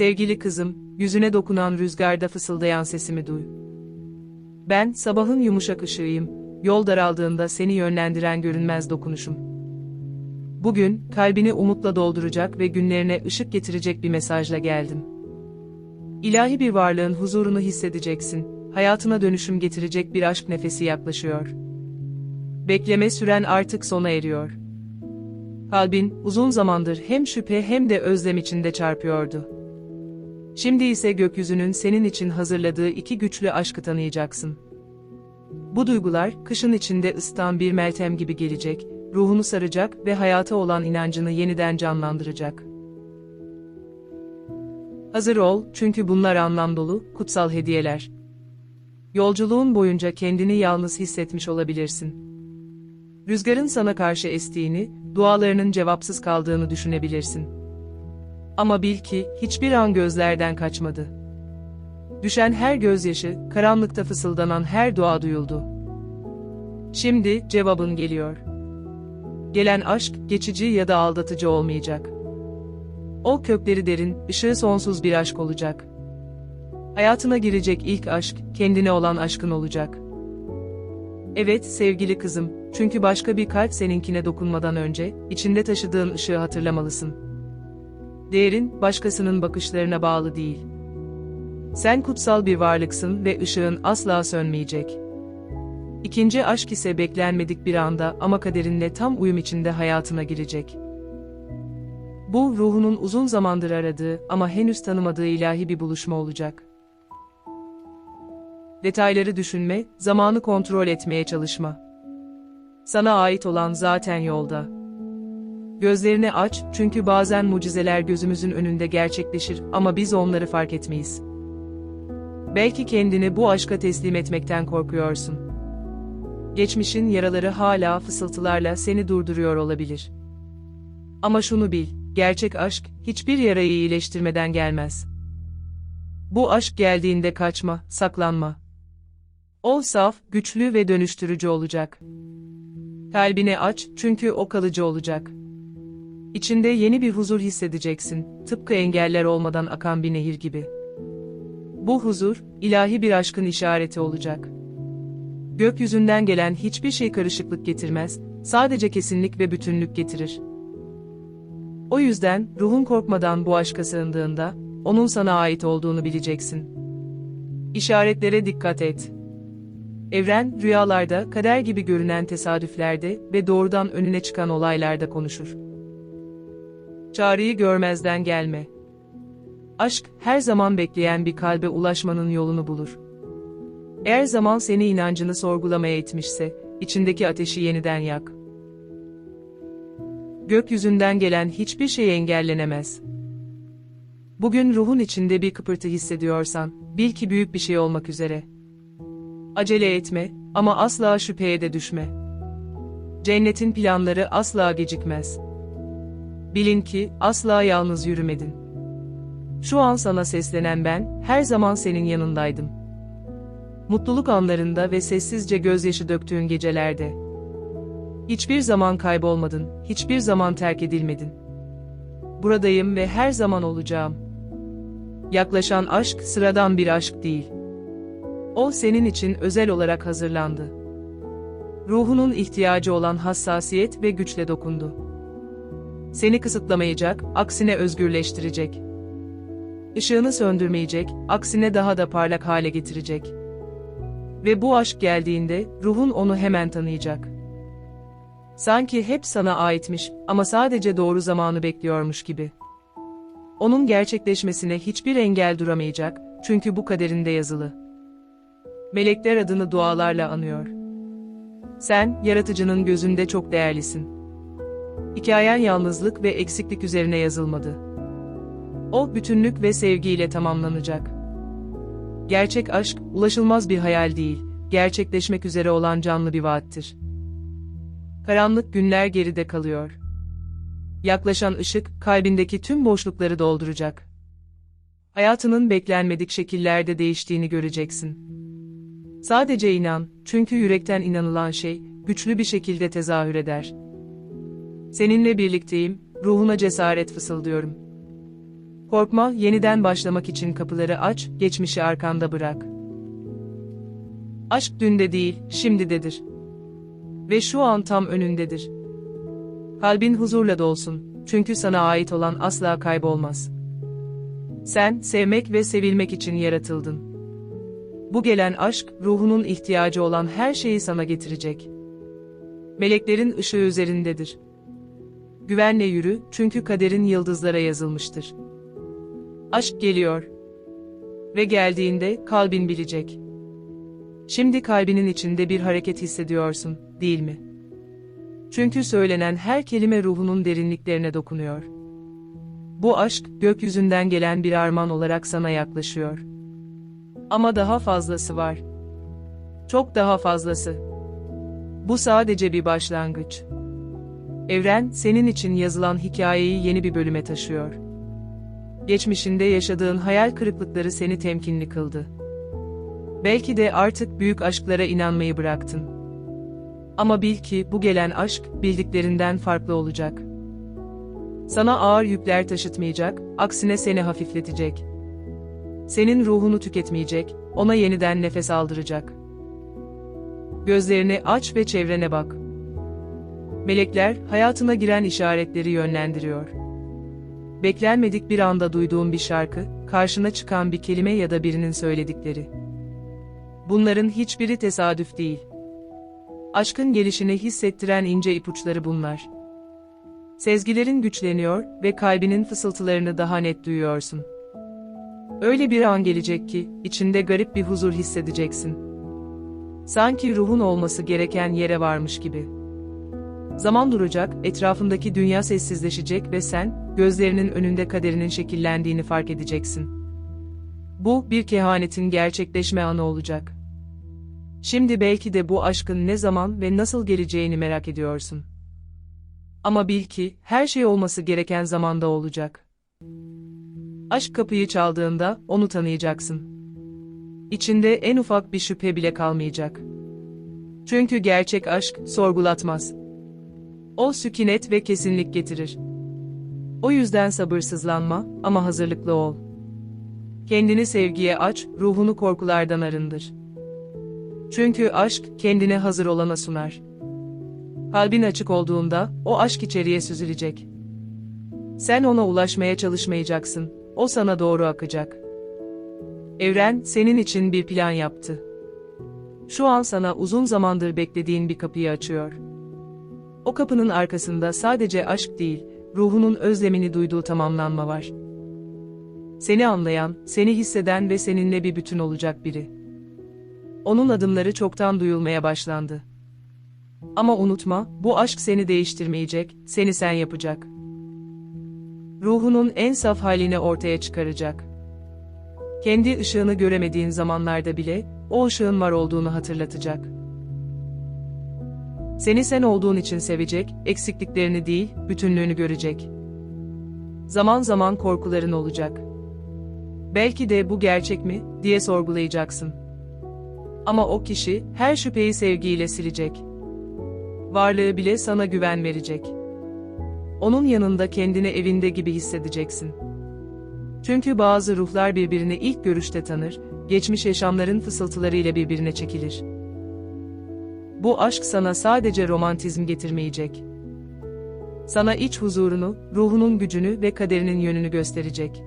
Sevgili kızım, yüzüne dokunan rüzgarda fısıldayan sesimi duy. Ben, sabahın yumuşak ışığıyım, yol daraldığında seni yönlendiren görünmez dokunuşum. Bugün, kalbini umutla dolduracak ve günlerine ışık getirecek bir mesajla geldim. İlahi bir varlığın huzurunu hissedeceksin, hayatına dönüşüm getirecek bir aşk nefesi yaklaşıyor. Bekleme süren artık sona eriyor. Kalbin, uzun zamandır hem şüphe hem de özlem içinde çarpıyordu. Şimdi ise gökyüzünün senin için hazırladığı iki güçlü aşkı tanıyacaksın. Bu duygular, kışın içinde ısıtan bir meltem gibi gelecek, ruhunu saracak ve hayata olan inancını yeniden canlandıracak. Hazır ol, çünkü bunlar anlam dolu, kutsal hediyeler. Yolculuğun boyunca kendini yalnız hissetmiş olabilirsin. Rüzgarın sana karşı estiğini, dualarının cevapsız kaldığını düşünebilirsin. Ama bil ki, hiçbir an gözlerden kaçmadı. Düşen her gözyaşı, karanlıkta fısıldanan her dua duyuldu. Şimdi, cevabın geliyor. Gelen aşk, geçici ya da aldatıcı olmayacak. O kökleri derin, ışığı sonsuz bir aşk olacak. Hayatına girecek ilk aşk, kendine olan aşkın olacak. Evet sevgili kızım, çünkü başka bir kalp seninkine dokunmadan önce, içinde taşıdığın ışığı hatırlamalısın. Değerin, başkasının bakışlarına bağlı değil. Sen kutsal bir varlıksın ve ışığın asla sönmeyecek. İkinci aşk ise beklenmedik bir anda ama kaderinle tam uyum içinde hayatına girecek. Bu ruhunun uzun zamandır aradığı ama henüz tanımadığı ilahi bir buluşma olacak. Detayları düşünme, zamanı kontrol etmeye çalışma. Sana ait olan zaten yolda. Gözlerini aç çünkü bazen mucizeler gözümüzün önünde gerçekleşir ama biz onları fark etmeyiz. Belki kendini bu aşka teslim etmekten korkuyorsun. Geçmişin yaraları hala fısıltılarla seni durduruyor olabilir. Ama şunu bil, gerçek aşk hiçbir yarayı iyileştirmeden gelmez. Bu aşk geldiğinde kaçma, saklanma. O saf, güçlü ve dönüştürücü olacak. Kalbini aç çünkü o kalıcı olacak. İçinde yeni bir huzur hissedeceksin, tıpkı engeller olmadan akan bir nehir gibi. Bu huzur, ilahi bir aşkın işareti olacak. Gökyüzünden gelen hiçbir şey karışıklık getirmez, sadece kesinlik ve bütünlük getirir. O yüzden, ruhun korkmadan bu aşka sığındığında, onun sana ait olduğunu bileceksin. İşaretlere dikkat et. Evren, rüyalarda, kader gibi görünen tesadüflerde ve doğrudan önüne çıkan olaylarda konuşur. Çağrıyı görmezden gelme. Aşk, her zaman bekleyen bir kalbe ulaşmanın yolunu bulur. Eğer zaman seni inancını sorgulamaya itmişse, içindeki ateşi yeniden yak. Gökyüzünden gelen hiçbir şey engellenemez. Bugün ruhun içinde bir kıpırtı hissediyorsan, bil ki büyük bir şey olmak üzere. Acele etme, ama asla şüpheye de düşme. Cennetin planları asla gecikmez. Bilin ki, asla yalnız yürümedin. Şu an sana seslenen ben, her zaman senin yanındaydım. Mutluluk anlarında ve sessizce gözyaşı döktüğün gecelerde. Hiçbir zaman kaybolmadın, hiçbir zaman terk edilmedin. Buradayım ve her zaman olacağım. Yaklaşan aşk sıradan bir aşk değil. O senin için özel olarak hazırlandı. Ruhunun ihtiyacı olan hassasiyet ve güçle dokundu. Seni kısıtlamayacak, aksine özgürleştirecek. Işığını söndürmeyecek, aksine daha da parlak hale getirecek. Ve bu aşk geldiğinde, ruhun onu hemen tanıyacak. Sanki hep sana aitmiş ama sadece doğru zamanı bekliyormuş gibi. Onun gerçekleşmesine hiçbir engel duramayacak, çünkü bu kaderinde yazılı. Melekler adını dualarla anıyor. Sen, yaratıcının gözünde çok değerlisin. Hikayen yalnızlık ve eksiklik üzerine yazılmadı. O, bütünlük ve sevgiyle tamamlanacak. Gerçek aşk, ulaşılmaz bir hayal değil, gerçekleşmek üzere olan canlı bir vaattir. Karanlık günler geride kalıyor. Yaklaşan ışık, kalbindeki tüm boşlukları dolduracak. Hayatının beklenmedik şekillerde değiştiğini göreceksin. Sadece inan, çünkü yürekten inanılan şey, güçlü bir şekilde tezahür eder. Seninle birlikteyim, ruhuna cesaret fısıldıyorum. Korkma, yeniden başlamak için kapıları aç, geçmişi arkanda bırak. Aşk dünde değil, şimdidedir. Ve şu an tam önündedir. Kalbin huzurla dolsun, çünkü sana ait olan asla kaybolmaz. Sen, sevmek ve sevilmek için yaratıldın. Bu gelen aşk, ruhunun ihtiyacı olan her şeyi sana getirecek. Meleklerin ışığı üzerindedir. Güvenle yürü, çünkü kaderin yıldızlara yazılmıştır. Aşk geliyor. Ve geldiğinde kalbin bilecek. Şimdi kalbinin içinde bir hareket hissediyorsun, değil mi? Çünkü söylenen her kelime ruhunun derinliklerine dokunuyor. Bu aşk, gökyüzünden gelen bir armağan olarak sana yaklaşıyor. Ama daha fazlası var. Çok daha fazlası. Bu sadece bir başlangıç. Evren, senin için yazılan hikayeyi yeni bir bölüme taşıyor. Geçmişinde yaşadığın hayal kırıklıkları seni temkinli kıldı. Belki de artık büyük aşklara inanmayı bıraktın. Ama bil ki bu gelen aşk bildiklerinden farklı olacak. Sana ağır yükler taşıtmayacak, aksine seni hafifletecek. Senin ruhunu tüketmeyecek, ona yeniden nefes aldıracak. Gözlerini aç ve çevrene bak. Melekler, hayatına giren işaretleri yönlendiriyor. Beklenmedik bir anda duyduğun bir şarkı, karşına çıkan bir kelime ya da birinin söyledikleri. Bunların hiçbiri tesadüf değil. Aşkın gelişini hissettiren ince ipuçları bunlar. Sezgilerin güçleniyor ve kalbinin fısıltılarını daha net duyuyorsun. Öyle bir an gelecek ki, içinde garip bir huzur hissedeceksin. Sanki ruhun olması gereken yere varmış gibi. Zaman duracak, etrafındaki dünya sessizleşecek ve sen, gözlerinin önünde kaderinin şekillendiğini fark edeceksin. Bu, bir kehanetin gerçekleşme anı olacak. Şimdi belki de bu aşkın ne zaman ve nasıl geleceğini merak ediyorsun. Ama bil ki, her şey olması gereken zamanda olacak. Aşk kapıyı çaldığında, onu tanıyacaksın. İçinde en ufak bir şüphe bile kalmayacak. Çünkü gerçek aşk, sorgulatmaz. O sükunet ve kesinlik getirir. O yüzden sabırsızlanma, ama hazırlıklı ol. Kendini sevgiye aç, ruhunu korkulardan arındır. Çünkü aşk, kendine hazır olana sunar. Kalbin açık olduğunda, o aşk içeriye süzülecek. Sen ona ulaşmaya çalışmayacaksın, o sana doğru akacak. Evren, senin için bir plan yaptı. Şu an sana uzun zamandır beklediğin bir kapıyı açıyor. O kapının arkasında sadece aşk değil, ruhunun özlemini duyduğu tamamlanma var. Seni anlayan, seni hisseden ve seninle bir bütün olacak biri. Onun adımları çoktan duyulmaya başlandı. Ama unutma, bu aşk seni değiştirmeyecek, seni sen yapacak. Ruhunun en saf halini ortaya çıkaracak. Kendi ışığını göremediğin zamanlarda bile, o ışığın var olduğunu hatırlatacak. Seni sen olduğun için sevecek, eksikliklerini değil, bütünlüğünü görecek. Zaman zaman korkuların olacak. Belki de bu gerçek mi, diye sorgulayacaksın. Ama o kişi, her şüpheyi sevgiyle silecek. Varlığı bile sana güven verecek. Onun yanında kendini evinde gibi hissedeceksin. Çünkü bazı ruhlar birbirini ilk görüşte tanır, geçmiş yaşamların fısıltılarıyla birbirine çekilir. Bu aşk sana sadece romantizm getirmeyecek. Sana iç huzurunu, ruhunun gücünü ve kaderinin yönünü gösterecek.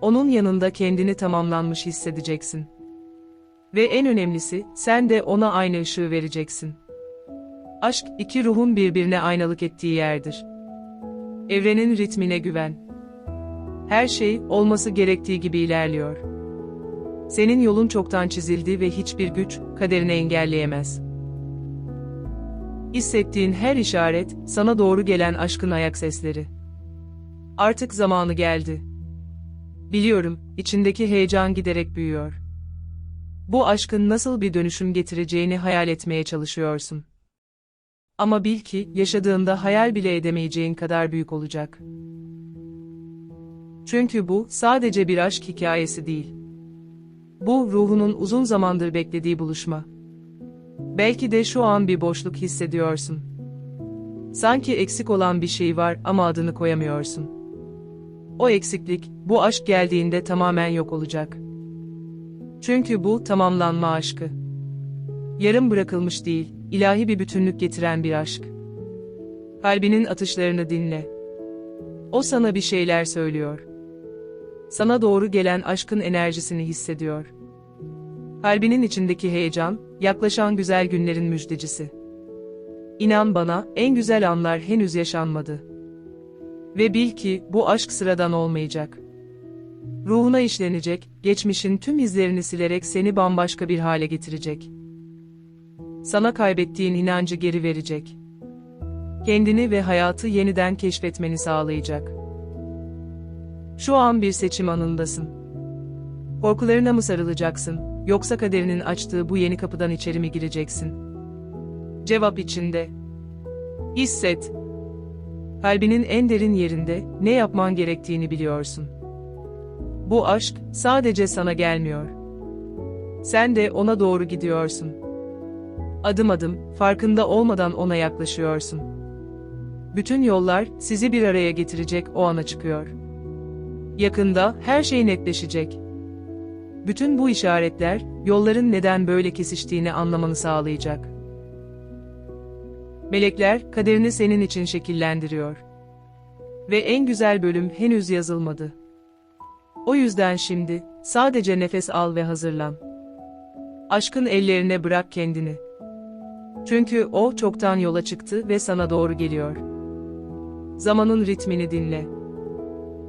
Onun yanında kendini tamamlanmış hissedeceksin. Ve en önemlisi, sen de ona aynı ışığı vereceksin. Aşk, iki ruhun birbirine aynalık ettiği yerdir. Evrenin ritmine güven. Her şey, olması gerektiği gibi ilerliyor. Senin yolun çoktan çizildi ve hiçbir güç, kaderini engelleyemez. Hissettiğin her işaret, sana doğru gelen aşkın ayak sesleri. Artık zamanı geldi. Biliyorum, içindeki heyecan giderek büyüyor. Bu aşkın nasıl bir dönüşüm getireceğini hayal etmeye çalışıyorsun. Ama bil ki, yaşadığında hayal bile edemeyeceğin kadar büyük olacak. Çünkü bu, sadece bir aşk hikayesi değil. Bu, ruhunun uzun zamandır beklediği buluşma. Belki de şu an bir boşluk hissediyorsun. Sanki eksik olan bir şey var ama adını koyamıyorsun. o eksiklik, bu aşk geldiğinde tamamen yok olacak. Çünkü bu tamamlanma aşkı. Yarım bırakılmış değil, ilahi bir bütünlük getiren bir aşk. Kalbinin atışlarını dinle. O sana bir şeyler söylüyor. Sana doğru gelen aşkın enerjisini hissediyor. Kalbinin içindeki heyecan, yaklaşan güzel günlerin müjdecisi. İnan bana, en güzel anlar henüz yaşanmadı. Ve bil ki, bu aşk sıradan olmayacak. Ruhuna işlenecek, geçmişin tüm izlerini silerek seni bambaşka bir hale getirecek. Sana kaybettiğin inancı geri verecek. Kendini ve hayatı yeniden keşfetmeni sağlayacak. Şu an bir seçim anındasın. Korkularına mı sarılacaksın, yoksa kaderinin açtığı bu yeni kapıdan içeri mi gireceksin? Cevap içinde. Hisset. Kalbinin en derin yerinde ne yapman gerektiğini biliyorsun. Bu aşk sadece sana gelmiyor. Sen de ona doğru gidiyorsun. Adım adım, farkında olmadan ona yaklaşıyorsun. Bütün yollar sizi bir araya getirecek o ana çıkıyor. Yakında her şey netleşecek. Bütün bu işaretler, yolların neden böyle kesiştiğini anlamanı sağlayacak. Melekler, kaderini senin için şekillendiriyor. Ve en güzel bölüm henüz yazılmadı. O yüzden şimdi, sadece nefes al ve hazırlan. Aşkın ellerine bırak kendini. Çünkü o çoktan yola çıktı ve sana doğru geliyor. Zamanın ritmini dinle.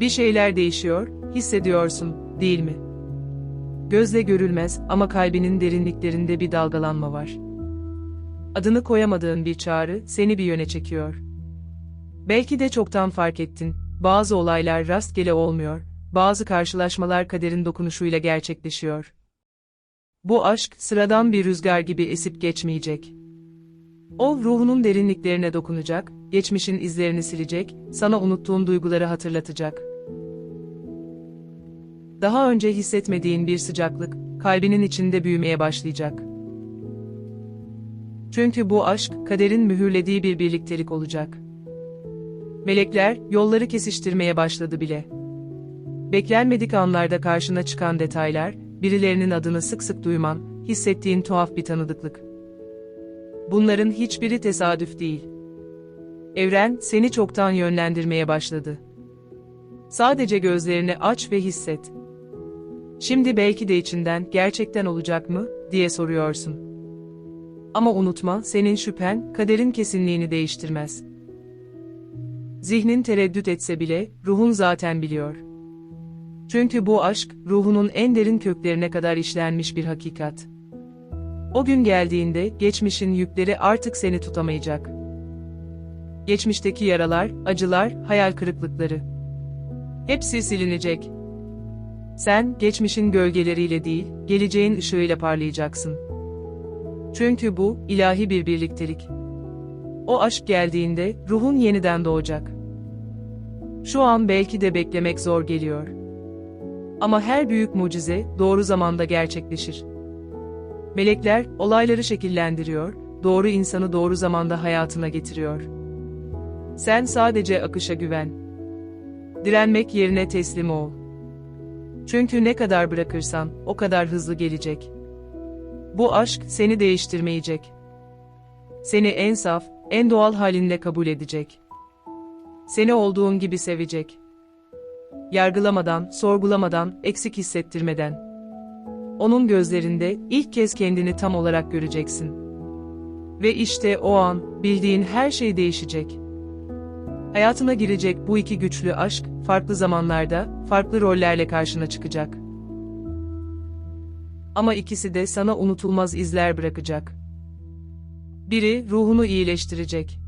Bir şeyler değişiyor, hissediyorsun, değil mi? Gözle görülmez ama kalbinin derinliklerinde bir dalgalanma var. Adını koyamadığın bir çağrı seni bir yöne çekiyor. Belki de çoktan fark ettin, bazı olaylar rastgele olmuyor, bazı karşılaşmalar kaderin dokunuşuyla gerçekleşiyor. Bu aşk sıradan bir rüzgar gibi esip geçmeyecek. O ruhunun derinliklerine dokunacak, geçmişin izlerini silecek, sana unuttuğun duyguları hatırlatacak. Daha önce hissetmediğin bir sıcaklık, kalbinin içinde büyümeye başlayacak. Çünkü bu aşk, kaderin mühürlediği bir birliktelik olacak. Melekler, yolları kesiştirmeye başladı bile. Beklenmedik anlarda karşına çıkan detaylar, birilerinin adını sık sık duyman, hissettiğin tuhaf bir tanıdıklık. Bunların hiçbiri tesadüf değil. Evren, seni çoktan yönlendirmeye başladı. Sadece gözlerini aç ve hisset. Şimdi belki de içinden gerçekten olacak mı, diye soruyorsun. Ama unutma, senin şüphen, kaderin kesinliğini değiştirmez. Zihnin tereddüt etse bile, ruhun zaten biliyor. Çünkü bu aşk, ruhunun en derin köklerine kadar işlenmiş bir hakikat. O gün geldiğinde, geçmişin yükleri artık seni tutamayacak. Geçmişteki yaralar, acılar, hayal kırıklıkları. Hepsi silinecek. Sen, geçmişin gölgeleriyle değil, geleceğin ışığıyla parlayacaksın. Çünkü bu, ilahi bir birliktelik. O aşk geldiğinde, ruhun yeniden doğacak. Şu an belki de beklemek zor geliyor. Ama her büyük mucize, doğru zamanda gerçekleşir. Melekler, olayları şekillendiriyor, doğru insanı doğru zamanda hayatına getiriyor. Sen sadece akışa güven. Direnmek yerine teslim ol. Çünkü ne kadar bırakırsan, o kadar hızlı gelecek. Bu aşk seni değiştirmeyecek. Seni en saf, en doğal halinle kabul edecek. Seni olduğun gibi sevecek. Yargılamadan, sorgulamadan, eksik hissettirmeden. Onun gözlerinde ilk kez kendini tam olarak göreceksin. Ve işte o an bildiğin her şey değişecek. Hayatına girecek bu iki güçlü aşk, farklı zamanlarda, farklı rollerle karşına çıkacak. Ama ikisi de sana unutulmaz izler bırakacak. Biri ruhunu iyileştirecek.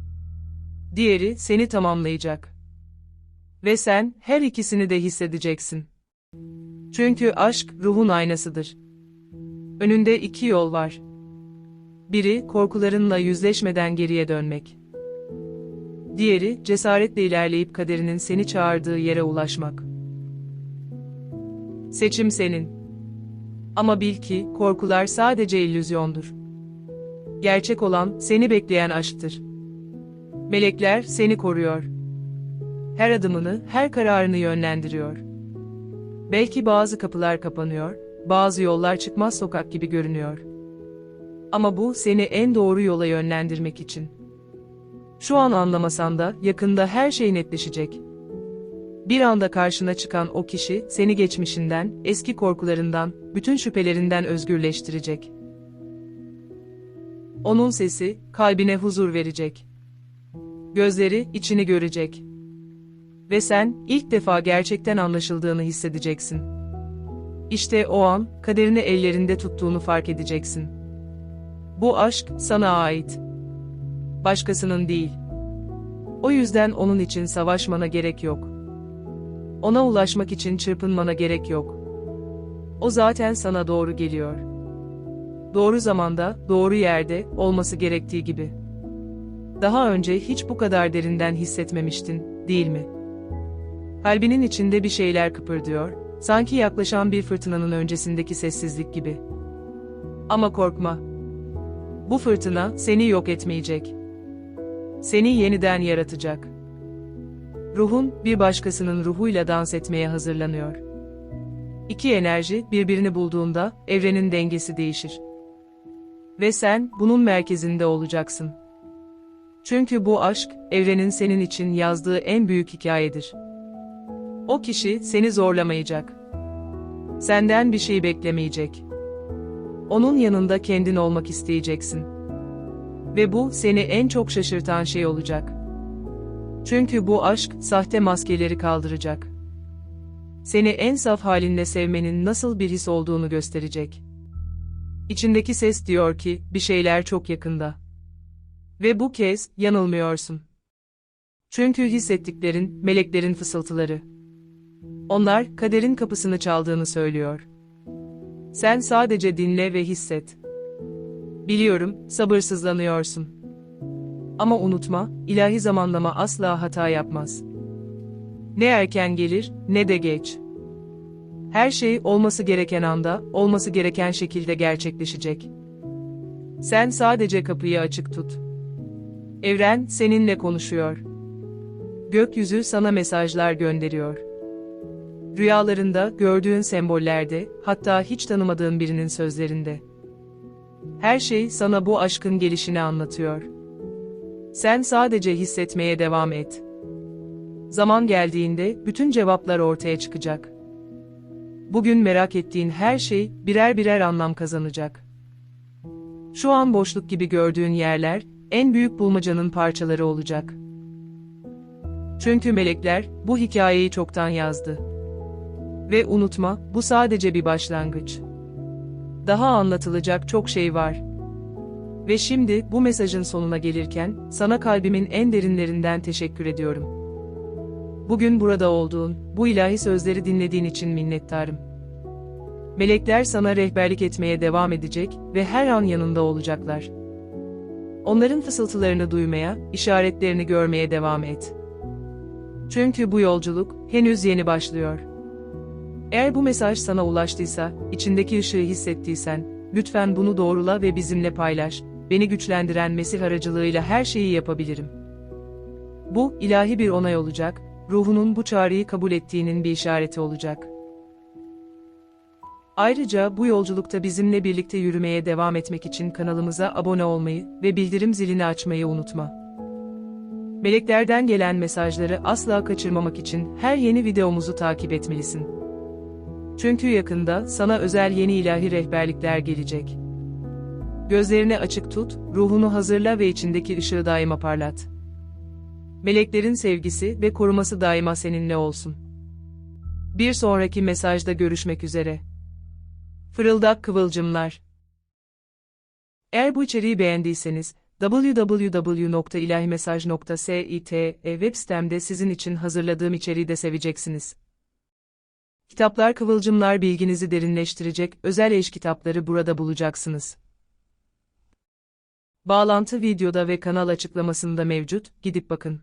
Diğeri seni tamamlayacak. Ve sen her ikisini de hissedeceksin. Çünkü aşk ruhun aynasıdır. Önünde iki yol var. Biri korkularınla yüzleşmeden geriye dönmek. Diğeri, cesaretle ilerleyip kaderinin seni çağırdığı yere ulaşmak. Seçim senin. Ama bil ki, korkular sadece illüzyondur. Gerçek olan, seni bekleyen aşktır. Melekler, seni koruyor. her adımını, her kararını yönlendiriyor. Belki bazı kapılar kapanıyor, bazı yollar çıkmaz sokak gibi görünüyor. Ama bu seni en doğru yola yönlendirmek için. Şu an anlamasan da yakında her şey netleşecek. Bir anda karşına çıkan o kişi seni geçmişinden, eski korkularından, bütün şüphelerinden özgürleştirecek. Onun sesi kalbine huzur verecek. Gözleri içini görecek. Ve sen ilk defa gerçekten anlaşıldığını hissedeceksin. İşte o an kaderini ellerinde tuttuğunu fark edeceksin. Bu aşk sana ait. Başkasının değil. O yüzden onun için savaşmana gerek yok. Ona ulaşmak için çırpınmana gerek yok. O zaten sana doğru geliyor. Doğru zamanda, doğru yerde olması gerektiği gibi. Daha önce hiç bu kadar derinden hissetmemiştin, değil mi? Kalbinin içinde bir şeyler kıpırdıyor, sanki yaklaşan bir fırtınanın öncesindeki sessizlik gibi. Ama korkma. Bu fırtına seni yok etmeyecek. Seni yeniden yaratacak. Ruhun bir başkasının ruhuyla dans etmeye hazırlanıyor. İki enerji birbirini bulduğunda evrenin dengesi değişir. Ve sen bunun merkezinde olacaksın. Çünkü bu aşk evrenin senin için yazdığı en büyük hikayedir. O kişi seni zorlamayacak. Senden bir şey beklemeyecek. Onun yanında kendin olmak isteyeceksin. Ve bu seni en çok şaşırtan şey olacak. Çünkü bu aşk sahte maskeleri kaldıracak. Seni en saf halinle sevmenin nasıl bir his olduğunu gösterecek. İçindeki ses diyor ki bir şeyler çok yakında. Ve bu kez yanılmıyorsun. Çünkü hissettiklerin meleklerin fısıltıları. Onlar kaderin kapısını çaldığını söylüyor. Sen sadece dinle ve hisset. Biliyorum, sabırsızlanıyorsun. Ama unutma, ilahi zamanlama asla hata yapmaz. Ne erken gelir, ne de geç. Her şey olması gereken anda, olması gereken şekilde gerçekleşecek. Sen sadece kapıyı açık tut. Evren seninle konuşuyor. Gökyüzü sana mesajlar gönderiyor. Rüyalarında, gördüğün sembollerde, hatta hiç tanımadığın birinin sözlerinde. Her şey sana bu aşkın gelişini anlatıyor. Sen sadece hissetmeye devam et. Zaman geldiğinde bütün cevaplar ortaya çıkacak. Bugün merak ettiğin her şey birer birer anlam kazanacak. Şu an boşluk gibi gördüğün yerler en büyük bulmacanın parçaları olacak. Çünkü melekler bu hikayeyi çoktan yazdı. Ve unutma, bu sadece bir başlangıç. Daha anlatılacak çok şey var. Ve şimdi bu mesajın sonuna gelirken sana kalbimin en derinlerinden teşekkür ediyorum. Bugün burada olduğun, bu ilahi sözleri dinlediğin için minnettarım. Melekler sana rehberlik etmeye devam edecek ve her an yanında olacaklar. Onların fısıltılarını duymaya, işaretlerini görmeye devam et. Çünkü bu yolculuk henüz yeni başlıyor. Eğer bu mesaj sana ulaştıysa, içindeki ışığı hissettiysen, lütfen bunu doğrula ve bizimle paylaş. Beni güçlendiren Mesih aracılığıyla her şeyi yapabilirim. Bu, ilahi bir onay olacak, ruhunun bu çağrıyı kabul ettiğinin bir işareti olacak. Ayrıca bu yolculukta bizimle birlikte yürümeye devam etmek için kanalımıza abone olmayı ve bildirim zilini açmayı unutma. Meleklerden gelen mesajları asla kaçırmamak için her yeni videomuzu takip etmelisin. Çünkü yakında sana özel yeni ilahi rehberlikler gelecek. Gözlerini açık tut, ruhunu hazırla ve içindeki ışığı daima parlat. Meleklerin sevgisi ve koruması daima seninle olsun. Bir sonraki mesajda görüşmek üzere. Fırıldak Kıvılcımlar Eğer bu içeriği beğendiyseniz, www.ilahimesaj.sit web sitemde sizin için hazırladığım içeriği de seveceksiniz. Kitaplar Kıvılcımlar bilginizi derinleştirecek özel eş kitapları burada bulacaksınız. Bağlantı videoda ve kanal açıklamasında mevcut, gidip bakın.